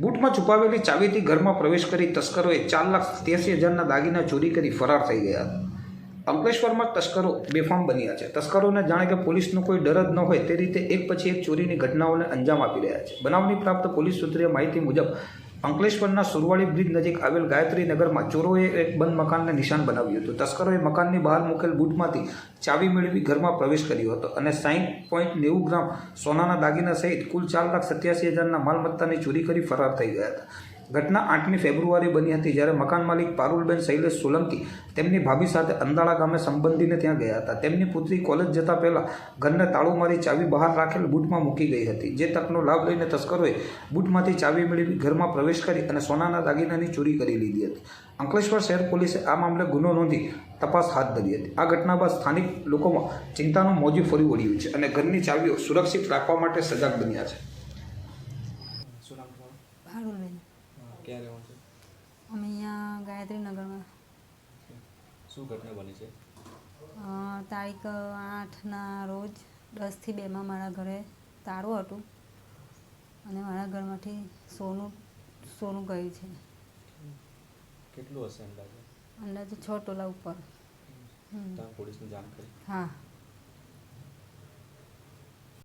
બૂટમાં છુપાવેલી ચાવીથી ઘરમાં પ્રવેશ કરી તસ્કરોએ ચાર લાખ ત્યાસી હજારના દાગીના ચોરી કરી ફરાર થઈ ગયા. હતા અંકલેશ્વરમાં તસ્કરો બેફામ બન્યા છે. તસ્કરોને જાણે કે પોલીસનો કોઈ ડર જ ન હોય તે રીતે એક પછી એક ચોરીની ઘટનાઓને અંજામ આપી રહ્યા છે. બનાવની પ્રાપ્ત પોલીસ સૂત્રીય માહિતી મુજબ અંકલેશ્વરના સુરવાડી બ્રિજ નજીક આવેલ ગાયત્રી નગરમાં ચોરોએ એક બંધ મકાનને નિશાન બનાવ્યું હતું. તસ્કરોએ મકાનની બહાર મૂકેલ બૂટમાંથી ચાવી મેળવી ઘરમાં પ્રવેશ કર્યો હતો અને સાહીઠ પોઈન્ટ નેવું ગ્રામ સોનાના દાગીના સહિત કુલ ચાર લાખ સત્યાસી હજારના માલમત્તાની ચોરી કરી ફરાર થઈ ગયા હતા. ઘટના આઠમી ફેબ્રુઆરી બની હતી જ્યારે મકાન માલિક પારુલબેન શૈલેષ સોલંકી તેમની ભાભી સાથે અંદાળા ગામે સંબંધીને ત્યાં ગયા હતા. તેમની પુત્રી કોલેજ જતા પહેલાં ઘરને તાળું મારી ચાવી બહાર રાખેલ બૂટમાં મૂકી ગઈ હતી. જે તકનો લાભ લઈને તસ્કરોએ બૂટમાંથી ચાવી મેળવી ઘરમાં પ્રવેશ કરી અને સોનાના દાગીનાની ચોરી કરી લીધી હતી. અંકલેશ્વર શહેર પોલીસે આ મામલે ગુનો નોંધી તપાસ હાથ ધરી હતી. આ ઘટના બાદ સ્થાનિક લોકોમાં ચિંતાનું મોજું ફરી વળ્યું છે અને ઘરની ચાવીઓ સુરક્ષિત રાખવા માટે સજાગ બન્યા છે. ક્યાં રહેવું છે? અમે અહીંયા ગાયત્રી નગરમાં શું ઘટના બની છે? તારીખ આઠના રોજ દસથી બેમાં મારા ઘરે તાળું હતું. અને મારા ઘરમાંથી સોનું સોનું ગયું છે. કેટલું હશે અંદાજે? અંદાજે છ તોલા ઉપર. પોલીસને જાણ કરી? હા.